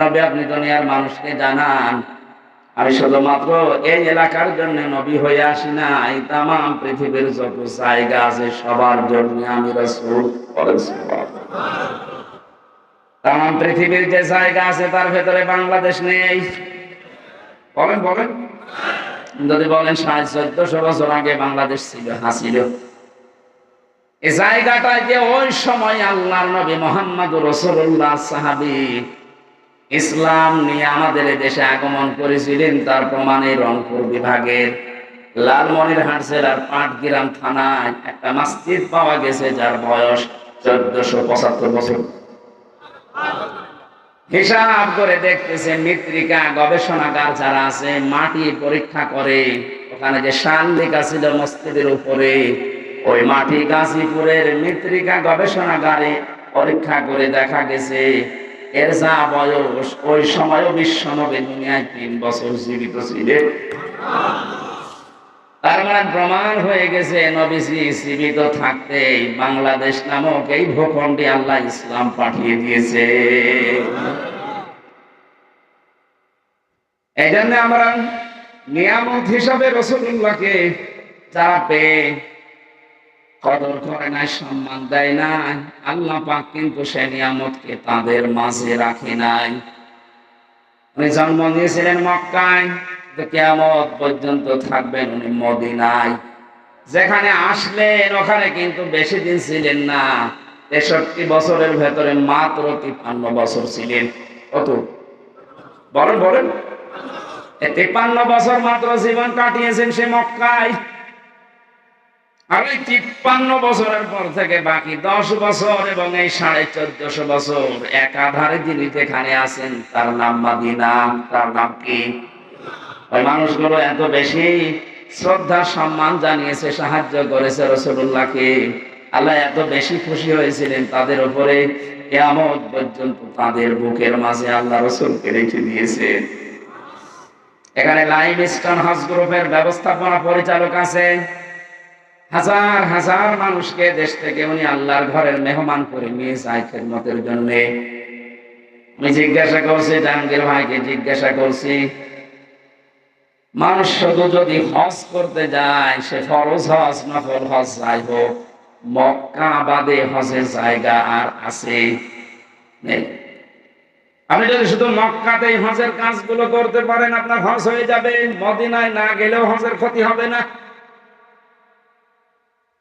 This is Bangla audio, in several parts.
তবে আপনি দুনিয়ার মানুষকে জানান। আমি শুধুমাত্র এই এলাকার জন্য নবী হয়ে আসি না এই তাম পৃথিবীর যত জায়গা আছে সবার জন্য আমি তাম পৃথিবীর যে জায়গা আছে তার ভেতরে বাংলাদেশ নেই। বলেন বলেন। যদি বলেন সাড়ে চোদ্দশো বছর আগে বাংলাদেশ ছিল হাসিল এই জায়গাটা যে ওই সময় আল্লাহ নবী মোহাম্মদ রসুল্লাহ সাহাবি ইসলাম নিয়ে আমাদের দেশে আগমন করেছিলেন, তার প্রমাণে রংপুর বিভাগের। লালমনিরহাট জেলার পাটগ্রাম থানায় একটা মসজিদ পাওয়া গেছে, যার বয়স চোদ্দশো পঁচাত্তর বছর। হিসাব করে দেখতেছে মৃত্তিকা গবেষণাগার যারা আছে, মাটি পরীক্ষা করে। ওখানে যে শান লেখা ছিল মসজিদের উপরে, ওই মাটি গাজীপুরের মৃত্তিকা গবেষণাগারে পরীক্ষা করে দেখা গেছে। এর যা বয়স, ওই সময়ও বিশ্ব নবী দুনিয়ায় তিন বছর জীবিত ছিলেন। তার মানে প্রমাণ হয়ে গেছে, নবীজি জীবিত থাকতে বাংলাদেশ নামক এই ভূখণ্ডে আল্লাহ ইসলাম পাঠিয়ে দিয়েছে। এই জন্য আমরা নিয়ামত হিসাবে রসুল্লাহকে যারা পেয়ে কদর করে নাই, সম্মান দেয় নাই। আল্লাহ পাক কিন্তু সে নিয়ামতকে তাদের মাঝে রাখে নাই। উনি জন্ম নিয়েছিলেন মক্কায় তো কেমন পর্যন্ত থাকবেন উনি মদিনায়। যেখানে আসলেন, ওখানে কিন্তু বেশি দিন ছিলেন না। তেষট্টি বছরের ভেতরে মাত্র তিপ্পান্ন বছর ছিলেন। কত? বলেন বলেন। তিপ্পান্ন বছর মাত্র জীবন কাটিয়েছেন সে মক্কায়। আর ওই তিপ্পান্ন বছরের পর থেকে বাকি দশ বছর এবং এই সাড়ে চোদ্দশো বছর একাধারে যিনি যেখানে আছেন, তার নাম মাদিনা, তার নাম কি? ওই মানুষগুলো এত বেশি শ্রদ্ধা, সম্মান জানিয়েছে, সাহায্য করেছে রসুল্লাহকে। আল্লাহ এত বেশি খুশি হয়েছিলেন তাদের উপরে কেমন পর্যন্ত তাদের বুকের মাঝে আল্লাহ রসুলকে রেখে দিয়েছে। এখানে লাইভ স্টোন হাউস গ্রুপের ব্যবস্থাপনা পরিচালক আছে হাজার হাজার মানুষকে দেশ থেকে উনি আল্লাহর ঘরের মেহমান করে নিয়ে যায় খেদমতের জন্য। আমি জিজ্ঞাসা করছি, জাহাঙ্গীর ভাইকে জিজ্ঞাসা করছি, মানুষ শুধু যদি হজ করতে যায়, সে ফরজ হজ নফল হজ যাই হোক, মক্কা বাদে হজের জায়গা আর আছে আপনি যদি শুধু মক্কাতেই হজের কাজগুলো করতে পারেন, আপনার হজ হয়ে যাবে। মদিনায় না গেলেও হজের ক্ষতি হবে না।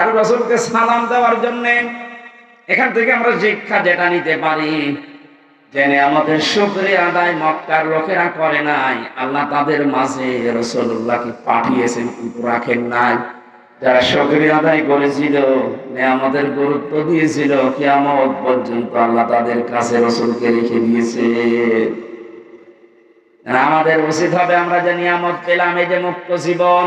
আর রসুলকে সালাম দেওয়ার জন্য এখান থেকে আমরা শিক্ষা যেটা নিতে পারি, জেনে আমাদের শুক্রিয়া আদায় মক্কার লোকেরা করে নাই। আল্লাহ তাদের মাঝে রসুল্লাহকে পাঠিয়েছেন, কিন্তু রাখেন নাই। যারা শুক্রিয়া আদায় করেছিল আমাদের গুরুত্ব দিয়েছিল, কিয়ামত পর্যন্ত আল্লাহ তাদের কাছে রসুলকে রেখে দিয়েছে। আমাদের উচিত হবে আমরা যে নিয়ামত পেলাম, এই যে মুক্ত জীবন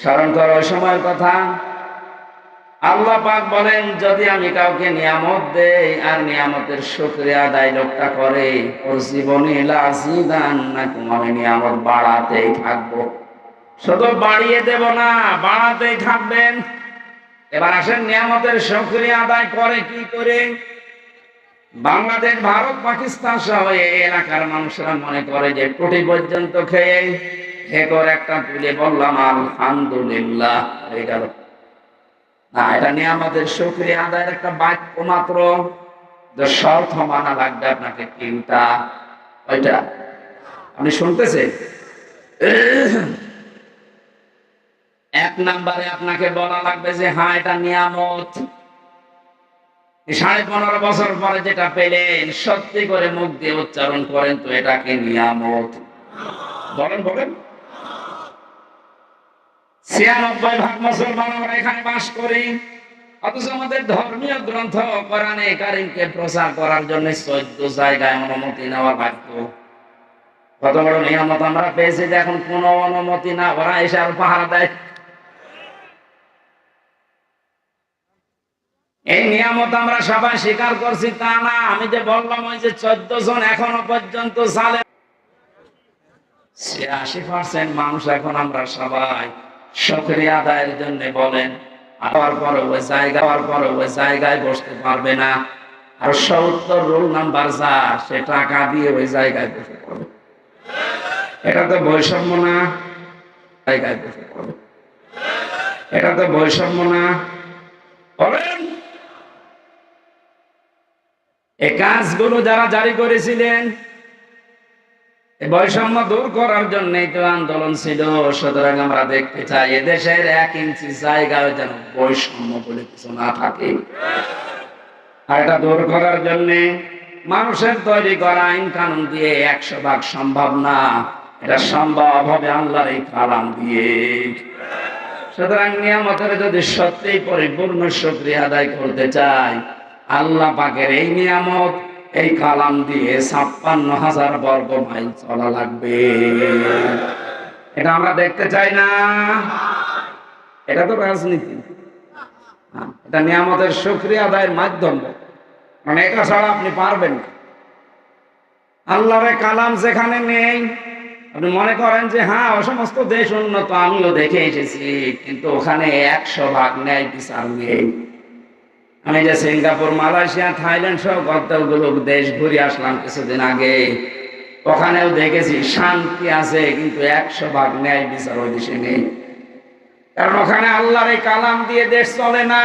স্মরণ করো ওই সময়ের কথা। আল্লাহ পাক বলেন, যদি আমি কাউকে নিয়ামত দেই আর নিয়ামতের শুক্রিয়া আদায় লোকটা করে, ওর জীবনে লাজিদান না আমি নিয়ামত বাড়াতেই থাকব? শুধু বাড়িয়ে দেব না, বাড়াতেই থাকবেন। এবার আসেন, নিয়ামতের শুক্রিয়া আদায় করে কি করে? বাংলাদেশ, ভারত, পাকিস্তান সহ এই এলাকার মানুষরা মনে করে যে কোটি পর্যন্ত খেয়ে খেকর একটা বললাম, আলহামদুলিল্লাহ। হয়ে গেল না, এটা নিয়ে আমাদের আদায়ের একটা বাক্য মাত্র। মানা লাগবে আপনাকে তিনটা। ওইটা। আপনি শুনতেছেন? এক নাম্বারে আপনাকে বলা লাগবে যে হ্যাঁ এটা নিয়ামত। সাড়ে পনেরো বছর পরে যেটা পেলেন, সত্যি করে মুখ দিয়ে উচ্চারণ করেন তো, এটাকে নিয়ামত। বলেন বলেন। ছিয়ানব্বই ভাগ মুসলমান আমরা এখানে বাস করি। অথচ আমাদের ধর্মীয় গ্রন্থ, কোরআনে কারিমকে প্রচার করার জন্য চোদ্দ জায়গায় অনুমতি নেওয়া লাগতো কত বড় নিয়ামত আমরা পেয়েছি যে এখন কোনো অনুমতি না, ওরা এসে আর পাহারা দেয়। এই নিয়ামত আমরা সবাই স্বীকার করছি, তা না, আমি যে বললাম ওই যে চোদ্দ জন এখনও পর্যন্ত সালে ছিয়াশি পার্সেন্ট মানুষ এখন আমরা সবাই আদায়ের জন্য বলেন, আবার ওই জায়গা, আবার ওই জায়গায় বসতে পারবে না। আর সত্তর রোল নাম্বার যা, সে টাকা দিয়ে ওই জায়গায় বসে পড়বে। এটা তো বৈষম্য না। জায়গায় বসে পড়বে। এটা তো বৈষম্য না। বলেন এই কাজগুলো যারা জারি করেছিলেন বৈষম্য দূর করার জন্য তো আন্দোলন ছিল। সুতরাং আমরা দেখতে চাই, এদেশের এক ইঞ্চি জায়গায় যেন বৈষম্য বলে কিছু না থাকে। এটা দূর করার জন্য মানুষের তৈরি করা আইন কানুন দিয়ে একশো ভাগ সম্ভব না। এটা সম্ভব হবে আল্লাহর এই কালাম দিয়ে। সুতরাং নিয়ামতের যদি সত্যিই পরিপূর্ণ শুক্রিয়া আদায় করতে চাই, আল্লাহ পাকের এই নিয়ামত এই কালাম দিয়ে ছাপ্পান্ন হাজার বর্গ মাইল চলা লাগবে। এটা আমরা দেখতে চাই না। এটা তো রাজনীতি। হ্যাঁ, এটা নিয়ামতের শুক্রিয়া আদায়ের মাধ্যম। মানে এটা ছাড়া আপনি পারবেন আল্লাহর কালাম যেখানে নেই আপনি মনে করেন যে হ্যাঁ ও সমস্ত দেশ উন্নত আমিও দেখে এসেছি কিন্তু ওখানে একশো ভাগ ন্যায় বিচার নেই। আমি যে সিঙ্গাপুর, মালয়েশিয়া, থাইল্যান্ড সহ কতগুলো দেশ ঘুরে আসলাম কিছুদিন আগে। ওখানেও দেখেছি শান্তি আছে, কিন্তু একশো ভাগ ন্যায় বিচার ওই দেশে নেই। কারণ ওখানে আল্লাহর এই কালাম দিয়ে দেশ চলে না।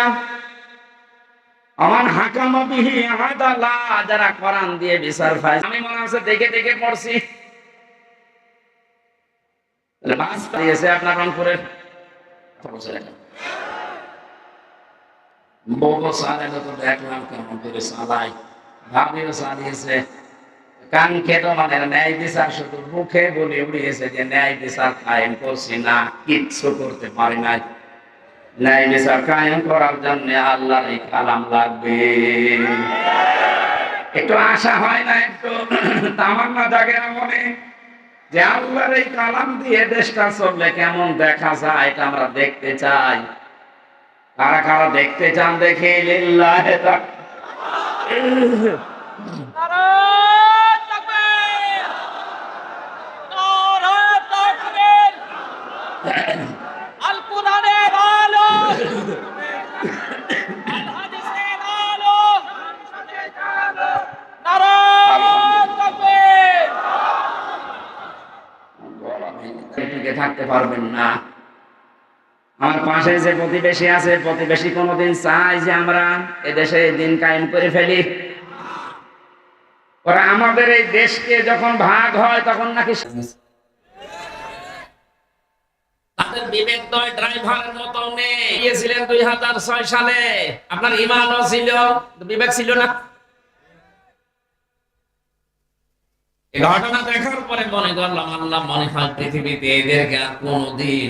আমার হাকামা বিহি আদালা যারা কোরআন দিয়ে বিচার পায়। আমি মনে হচ্ছে দেখে দেখে পড়ছি। বাস দিয়েছে আপনার রংপুরের। সালেটা তো দেখলাম কেমন করে ভাবিও ন্যায় শুধু মুখে উড়িয়েছে যে ন্যায় কায়েম করতে পারি ন্যায় কায়েম করার আল্লাহর এই কালাম লাগবে। একটু আশা হয় না একটু, তামান্না জাগে মনে, যে আল্লাহর এই কালাম দিয়ে দেশটা চললে কেমন দেখা যায় এটা আমরা দেখতে চাই। কারা কারা দেখতে চান দেখে লিল্লাহে থাকতে পারবেন না। আমার পাশে যে প্রতিবেশী আছে, প্রতিবেশী কোনোদিন চায় যে আমরা এদেশে দিন কায়েম করে ফেলি। ওরা আমাদের এই দেশকে যখন ভাগ হয়, তখন নাকি বিবেক নয় ড্রাইভারের মতো গিয়েছিলেন দুই হাজার ছয় সালে। আপনার ইমানও ছিল, বিবেক ছিল না। ঘটনা দেখার পরে মনে করলাম, আল্লাহ মনে হয় পৃথিবীতে এদেরকে আর কোনোদিন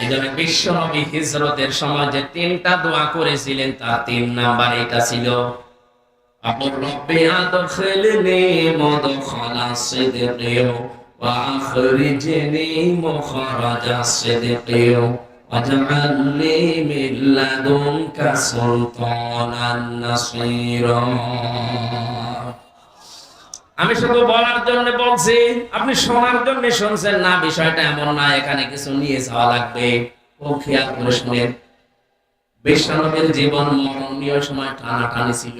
এই জন্য বিশ্ব নবী হিজরতের সময় যে তিনটা দোয়া করেছিলেন তার তিন নাম্বার এটা ছিল أقول ربي أدخلني مدخل الصدق وأخرجني مخرج الصدق واجعل لي من لدنك سلطانا نصيرا আমি শুধু বলার জন্য বলছি, আপনি শোনার জন্য শুনছেন না, বিষয়টা এমন না, এখানে কিছু নিয়ে যাওয়া লাগবে। বিশ্বনবীর জীবন মরণীয় সময় টানা টানি ছিল।